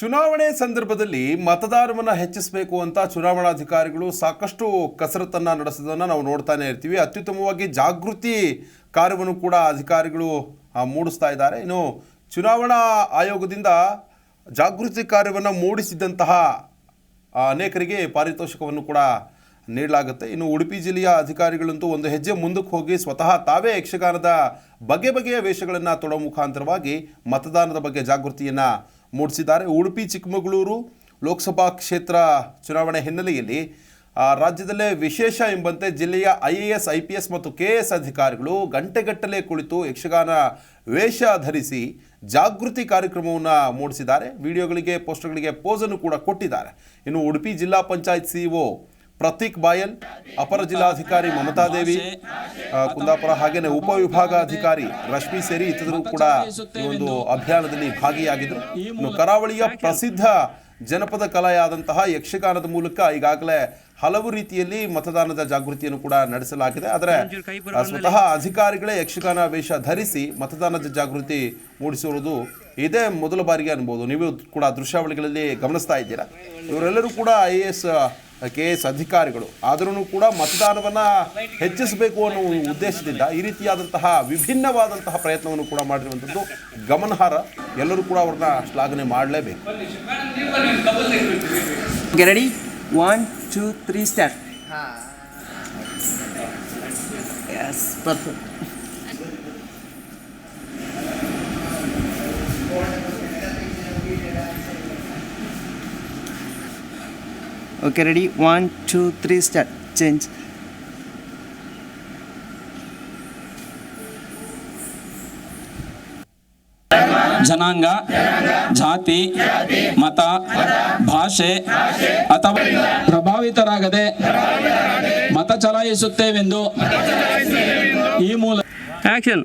ಚುನಾವಣೆ ಸಂದರ್ಭದಲ್ಲಿ ಮತದಾರವನ್ನು ಹೆಚ್ಚಿಸಬೇಕು ಅಂತ ಚುನಾವಣಾಧಿಕಾರಿಗಳು ಸಾಕಷ್ಟು ಕಸರತ್ತನ್ನು ನಡೆಸೋದನ್ನು ನಾವು ನೋಡ್ತಾನೆ ಇರ್ತೀವಿ. ಅತ್ಯುತ್ತಮವಾಗಿ ಜಾಗೃತಿ ಕಾರ್ಯವನ್ನು ಕೂಡ ಅಧಿಕಾರಿಗಳು ಮೂಡಿಸ್ತಾ ಇದ್ದಾರೆ. ಇನ್ನು ಚುನಾವಣಾ ಆಯೋಗದಿಂದ ಜಾಗೃತಿ ಕಾರ್ಯವನ್ನು ಮೂಡಿಸಿದಂತಹ ಅನೇಕರಿಗೆ ಪಾರಿತೋಷಿಕವನ್ನು ಕೂಡ ನೀಡಲಾಗುತ್ತೆ. ಇನ್ನು ಉಡುಪಿ ಜಿಲ್ಲೆಯ ಅಧಿಕಾರಿಗಳಂತೂ ಒಂದು ಹೆಜ್ಜೆ ಮುಂದಕ್ಕೆ ಹೋಗಿ ಸ್ವತಃ ತಾವೇ ಯಕ್ಷಗಾನದ ಬಗೆ ಬಗೆಯ ವೇಷಗಳನ್ನು ತೊಡೋ ಮುಖಾಂತರವಾಗಿ ಮತದಾನದ ಬಗ್ಗೆ ಜಾಗೃತಿಯನ್ನು ಮೂಡಿಸಿದ್ದಾರೆ. ಉಡುಪಿ, ಚಿಕ್ಕಮಗಳೂರು ಲೋಕಸಭಾ ಕ್ಷೇತ್ರ ಚುನಾವಣೆ ಹಿನ್ನೆಲೆಯಲ್ಲಿ ರಾಜ್ಯದಲ್ಲೇ ವಿಶೇಷ ಎಂಬಂತೆ ಜಿಲ್ಲೆಯ I A S I P S ಮತ್ತು ಕೆ ಎಸ್ ಅಧಿಕಾರಿಗಳು ಗಂಟೆಗಟ್ಟಲೆ ಕುಳಿತು ಯಕ್ಷಗಾನ ವೇಷ ಧರಿಸಿ ಜಾಗೃತಿ ಕಾರ್ಯಕ್ರಮವನ್ನು ಮೂಡಿಸಿದ್ದಾರೆ. ವಿಡಿಯೋಗಳಿಗೆ, ಪೋಸ್ಟರ್ಗಳಿಗೆ ಪೋಸನ್ನು ಕೂಡ ಕೊಟ್ಟಿದ್ದಾರೆ. ಇನ್ನು ಉಡುಪಿ ಜಿಲ್ಲಾ ಪಂಚಾಯತ್ ಸಿಇಒ ಪ್ರತೀಕ್ ಬಾಯಲ್ ಅಪರ ಜಿಲ್ಲಾಧಿಕಾರಿ ಮಮತಾದೇವಿ ದೇವಿ ಕುಂದಾಪುರ ಹಾಗೇನೆ ಉಪವಿಭಾಗಾಧಿಕಾರಿ ರಶ್ಮಿ ಸೇರಿ ಇತರರು ಕೂಡ ಈ ಒಂದು ಅಭಿಯಾನದಲ್ಲಿ ಭಾಗಿಯಾಗಿದ್ದರು ಇನ್ನು ಕರಾವಳಿಯ ಪ್ರಸಿದ್ಧ ಜನಪದ ಕಲೆಯಾದಂತಹ ಯಕ್ಷಗಾನದ ಮೂಲಕ ಈಗಾಗಲೇ ಹಲವು ರೀತಿಯಲ್ಲಿ ಮತದಾನದ ಜಾಗೃತಿಯನ್ನು ಕೂಡ ನಡೆಸಲಾಗಿದೆ. ಆದರೆ ಸ್ವತಃ ಅಧಿಕಾರಿಗಳೇ ಯಕ್ಷಗಾನ ವೇಷ ಧರಿಸಿ ಮತದಾನದ ಜಾಗೃತಿ ಮೂಡಿಸಿರುವುದು ಇದೇ ಮೊದಲ ಬಾರಿಗೆ ಅನ್ಬೋದು. ನೀವು ಕೂಡ ದೃಶ್ಯಾವಳಿಗಳಲ್ಲಿ ಗಮನಿಸ್ತಾ ಇದ್ದೀರಾ. ಇವರೆಲ್ಲರೂ ಕೂಡ I A S K S ಅಧಿಕಾರಿಗಳು. ಆದರೂ ಕೂಡ ಮತದಾನವನ್ನು ಹೆಚ್ಚಿಸಬೇಕು ಅನ್ನೋ ಒಂದು ಉದ್ದೇಶದಿಂದ ಈ ರೀತಿಯಾದಂತಹ ವಿಭಿನ್ನವಾದಂತಹ ಪ್ರಯತ್ನವನ್ನು ಕೂಡ ಮಾಡಿರುವಂಥದ್ದು ಗಮನಾರ್ಹ. ಎಲ್ಲರೂ ಕೂಡ ಅವ್ರನ್ನ ಶ್ಲಾಘನೆ ಮಾಡಲೇಬೇಕು. Okay, ready? ಹಾಂ. Yes three, okay ready one two three start change ಜನಾಂಗ ಜಾತಿ ಮತ ಭಾಷೆ ಅಥವಾ ಪ್ರಭಾವಿತರಾಗದೆ ಮತ ಚಲಾಯಿಸುತ್ತೇವೆಂದು ಈ ಮೂಲ ಆಕ್ಷನ್